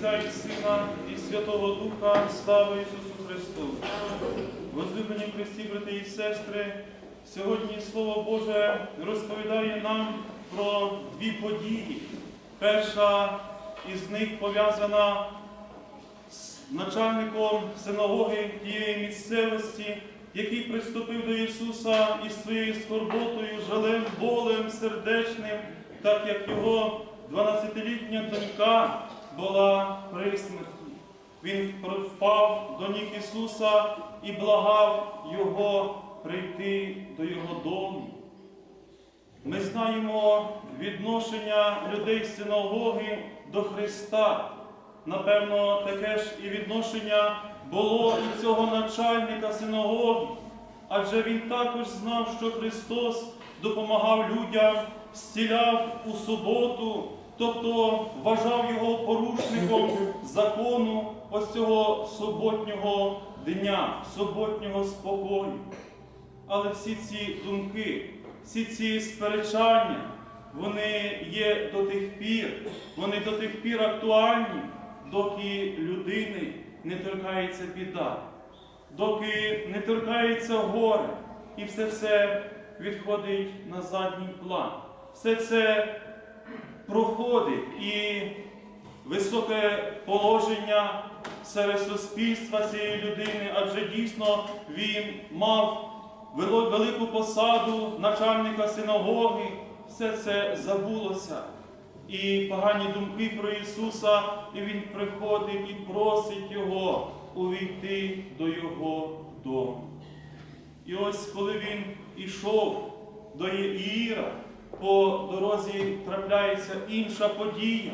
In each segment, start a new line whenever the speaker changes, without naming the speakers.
Отця і Сина і Святого Духа, слава Ісусу Христу! Возлюблені Христі, брати і сестри, сьогодні Слово Боже розповідає нам про дві події. Перша із них пов'язана з начальником синагоги тієї місцевості, який приступив до Ісуса із своєю скорботою, жалем, болем сердечним, так як його 12-літня донька була при смерті. Він впав до ніг Ісуса і благав Його прийти до Його дому. Ми знаємо відношення людей з синагоги до Христа. Напевно, таке ж і відношення було і цього начальника синагоги, адже він також знав, що Христос допомагав людям, зціляв у суботу, тобто вважав його порушником закону ось цього суботнього дня, суботнього спокою. Але всі ці думки, всі ці сперечання, вони є до тих пір, вони до тих пір актуальні, доки людини не торкається біда, доки не торкається горе, і все це відходить на задній план. Все це проходить і високе положення серед суспільства цієї людини, адже дійсно він мав велику посаду начальника синагоги, все це забулося. І погані думки про Ісуса, і Він приходить і просить Його увійти до Його дому. І ось коли він ішов до Іїра, по дорозі трапляється інша подія.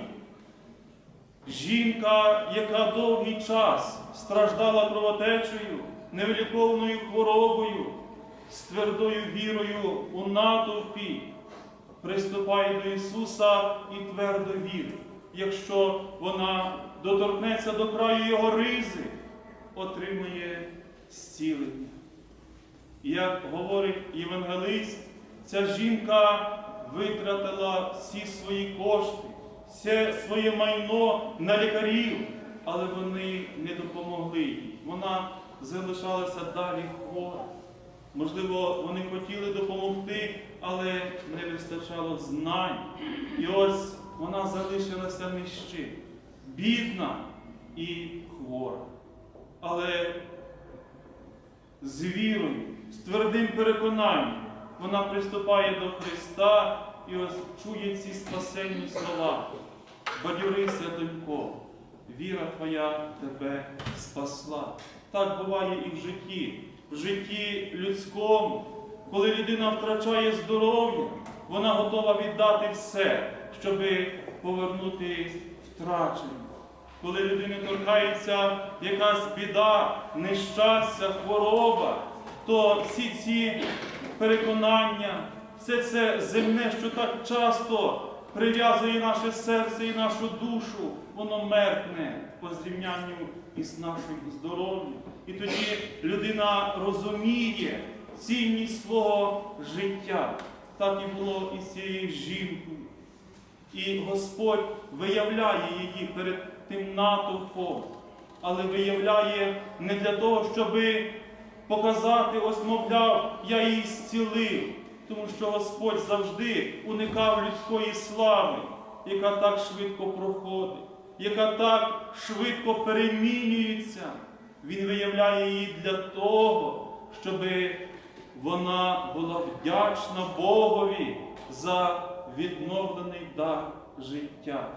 Жінка, яка довгий час страждала кровотечею, невиліковною хворобою, з твердою вірою у натовпі, приступає до Ісуса і твердо вірить. Якщо вона доторкнеться до краю Його ризи, отримає зцілення. Як говорить євангелист, ця жінка витратила всі свої кошти, все своє майно на лікарів, але вони не допомогли їй. Вона залишалася далі хвора. Можливо, вони хотіли допомогти, але не вистачало знань. І ось вона залишилася ні бідна і хвора. Але з вірою, з твердим переконанням вона приступає до Христа і ось чує ці спасенні слова. Бадьорися, донько, віра твоя тебе спасла. Так буває і в житті, в житті людському, коли людина втрачає здоров'я, вона готова віддати все, щоб повернути втрачене. Коли людини торкається якась біда, нещастя, хвороба, то всі ці переконання, все це земне, що так часто прив'язує наше серце і нашу душу, воно меркне по зрівнянню із нашим здоров'ям. І тоді людина розуміє цінність свого життя. Так і було і з цією жінкою. І Господь виявляє її перед тим натовпом, але виявляє не для того, щоб показати, ось, мовляв, я її зцілив, тому що Господь завжди уникав людської слави, яка так швидко проходить, яка так швидко перемінюється. Він виявляє її для того, щоб вона була вдячна Богові за відновлений дар життя.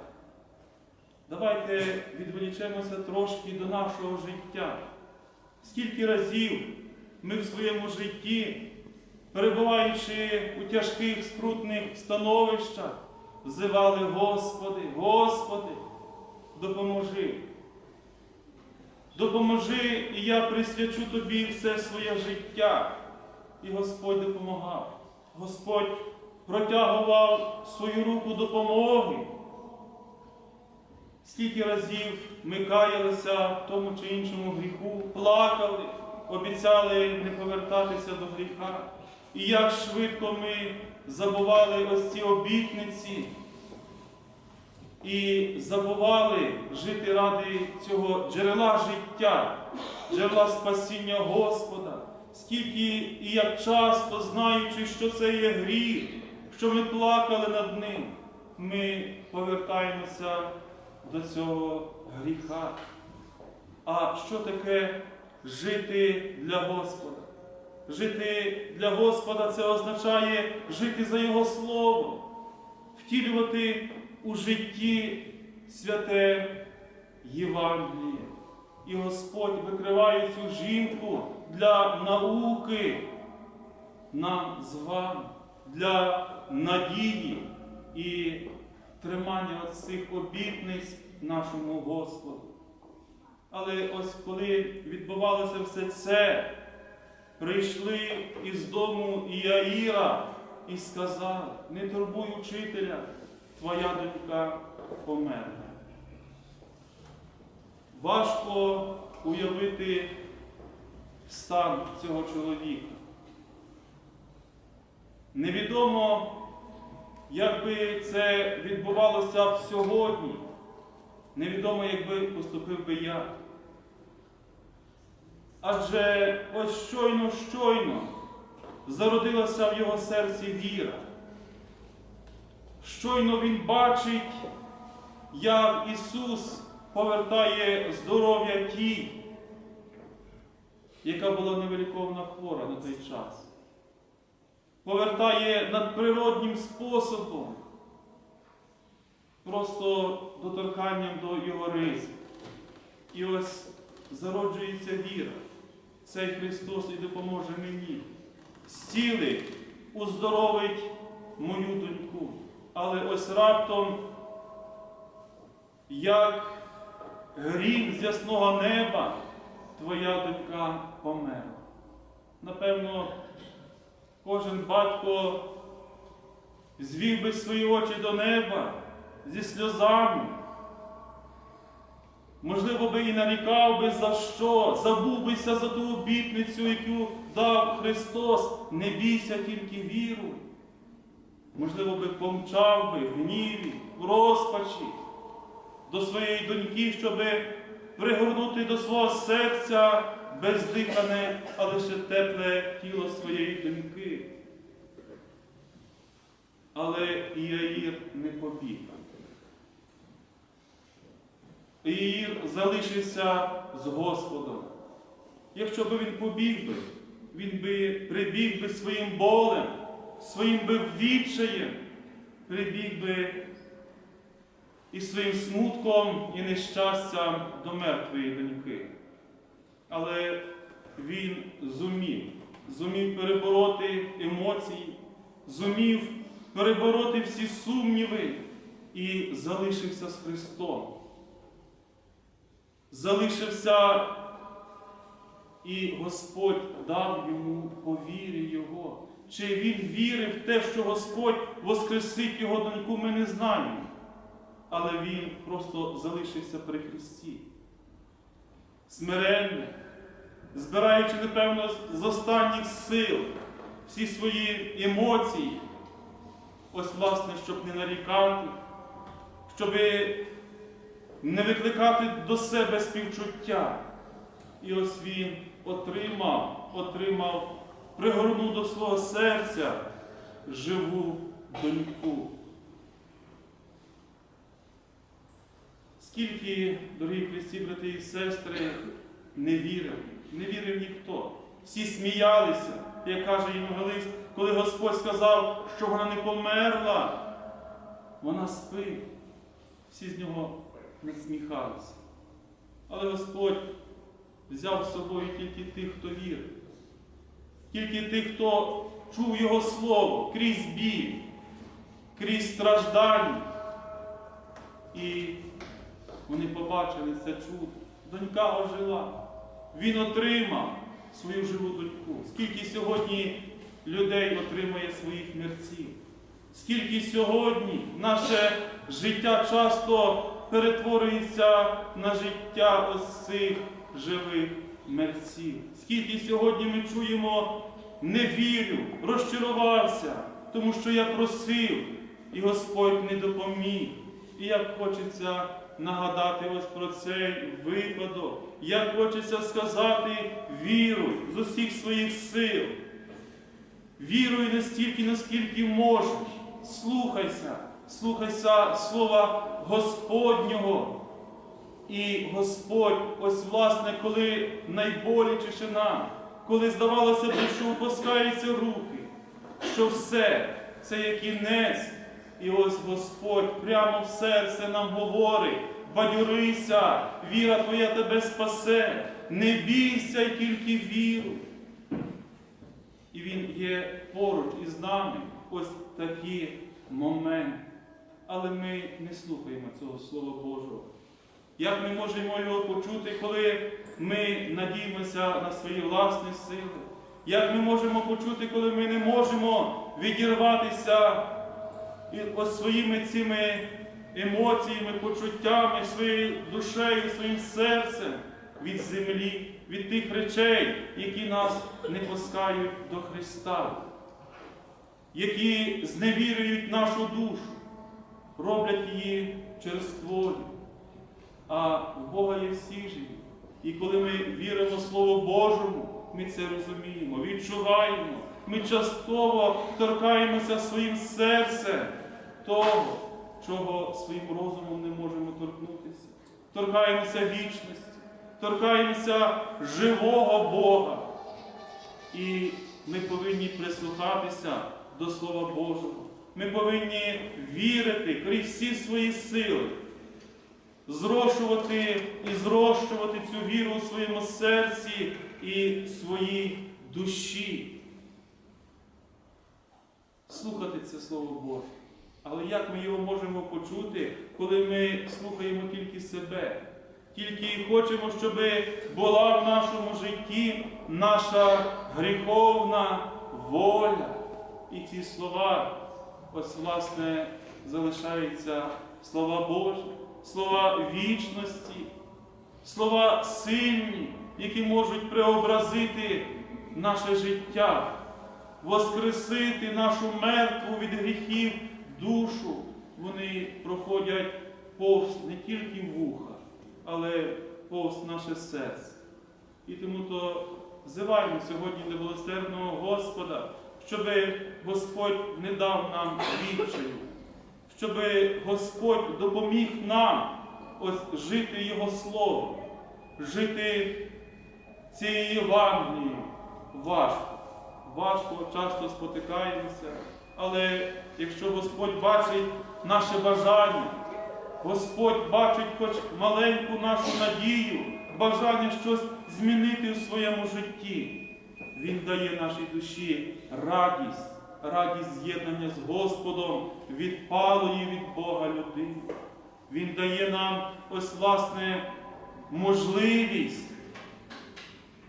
Давайте відволічемося трошки до нашого життя. Скільки разів ми в своєму житті, перебуваючи у тяжких скрутних становищах, взивали Господи, Господи, допоможи. Допоможи, і я присвячу Тобі все своє життя. І Господь допомагав. Господь протягував свою руку допомоги. Скільки разів ми каялися в тому чи іншому гріху, плакали, обіцяли не повертатися до гріха. І як швидко ми забували ось ці обітниці. і забували жити ради цього джерела життя, джерела спасіння Господа, скільки і як часто, знаючи, що це є гріх, що ми плакали над ним, ми повертаємося до цього гріха. А що таке жити для Господа? Жити для Господа це означає жити за Його Слово, втілювати у житті святе Євангеліє. І Господь викриває цю жінку для науки нам з вами, для надії і тримання цих обітниць нашому Господу. Але ось коли відбувалося все це, прийшли із дому Іаїра і сказали, не турбуй учителя, твоя донька померла. Важко уявити стан цього чоловіка. Невідомо, як би це відбувалося б сьогодні. Невідомо, якби поступив би я. Адже ось щойно, щойно зародилася в його серці віра. Щойно він бачить, як Ісус повертає здоров'я тій, яка була невеликовна хвора на той час. Повертає надприроднім способом, просто доторканням до його ризи. І ось зароджується віра. Цей Христос і допоможе мені. Зцілить, уздоровить мою доньку. Але ось раптом, як грім з ясного неба, твоя донька померла. Напевно, кожен батько звів би свої очі до неба зі сльозами. Можливо, би і нарікав би за що, забув бися за ту обітницю, яку дав Христос, не бійся тільки віру. Можливо, би помчав би в гніві, в розпачі до своєї доньки, щоб пригорнути до свого серця бездихане, а лише тепле тіло своєї доньки. Але Іаїр не побіг. Іїр залишився з Господом. Якщо би він побіг би, він би прибіг би своїм болем, своїм би відчаєм, прибіг би і своїм смутком і нещастям до мертвої доньки. Але він зумів, зумів перебороти емоції, зумів перебороти всі сумніви і залишився з Христом залишився, і Господь дав йому по вірі Його. Чи він вірив в те, що Господь воскресить його доньку, ми не знаємо. Але він просто залишився при Христі. Смиренно, збираючи, напевно, з останніх сил всі свої емоції, ось, власне, щоб не нарікати, щоби не викликати до себе співчуття. І ось він отримав, отримав, пригорнув до свого серця живу доньку. Скільки, дорогі Христі, брати і сестри, не вірив, не вірив ніхто. Всі сміялися, як каже євангелист, коли Господь сказав, що вона не померла, вона спить. Всі з нього насміхалися. Але Господь взяв з собою тільки тих, хто вірив, тільки тих, хто чув Його Слово крізь біль, крізь страждання. І вони побачили це чудо. Донька ожила. Він отримав свою живу доньку. Скільки сьогодні людей отримує своїх мерців? Скільки сьогодні наше життя часто перетворюється на життя ось цих живих мерців. Скільки сьогодні ми чуємо не вірю, розчарувався, тому що я просив, і Господь не допоміг. І як хочеться нагадати ось про цей випадок, як хочеться сказати віруй з усіх своїх сил. Віруй настільки, наскільки можеш. Слухайся, слухайся слова Господнього. І Господь, ось власне, коли найболючіше нам, коли здавалося б, що опускаються руки, що все це є кінець. І ось Господь прямо в серце нам говорить: бадьорися, віра твоя тебе спасе, не бійся й тільки віру. І Він є поруч із нами ось такі моменти. Але ми не слухаємо цього Слова Божого. Як ми можемо його почути, коли ми надіємося на свої власні сили? Як ми можемо почути, коли ми не можемо відірватися ось своїми цими емоціями, почуттями, своєю душею, своїм серцем від землі, від тих речей, які нас не пускають до Христа, які зневірюють нашу душу, роблять її через черствою. А в Бога є всі живі. І коли ми віримо в Слово Божому, ми це розуміємо, відчуваємо. Ми частково торкаємося своїм серцем того, чого своїм розумом не можемо торкнутися. Торкаємося вічності, торкаємося живого Бога. І ми повинні прислухатися до Слова Божого. Ми повинні вірити крізь всі свої сили зрошувати і зрощувати цю віру у своєму серці і своїй душі. Слухати це Слово Боже. Але як ми його можемо почути, коли ми слухаємо тільки себе? Тільки і хочемо, щоб була в нашому житті наша гріховна воля. І ці слова, ось, власне, залишаються слова Божі слова вічності, слова сильні, які можуть преобразити наше життя, воскресити нашу мертву від гріхів душу. Вони проходять повз не тільки вуха, але повз наше серце. І тому то взиваємо сьогодні до Господа, щоб Господь не дав нам відчаю щоб Господь допоміг нам ось жити Його Словом, жити цією Євангелією. Важко, важко, часто спотикаємося, але якщо Господь бачить наше бажання, Господь бачить хоч маленьку нашу надію, бажання щось змінити у своєму житті, Він дає нашій душі радість радість з'єднання з Господом, відпалої від Бога людини. Він дає нам ось власне можливість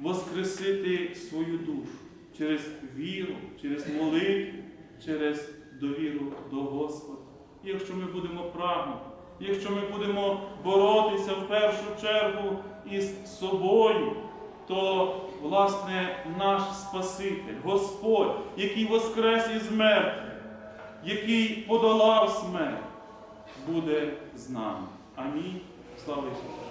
воскресити свою душу через віру, через молитву, через довіру до Господа. Якщо ми будемо прагнути, якщо ми будемо боротися в першу чергу із собою, то власне, наш Спаситель, Господь, який воскрес із мертвих, який подолав смерть, буде з нами. Амінь. Слава Ісусу!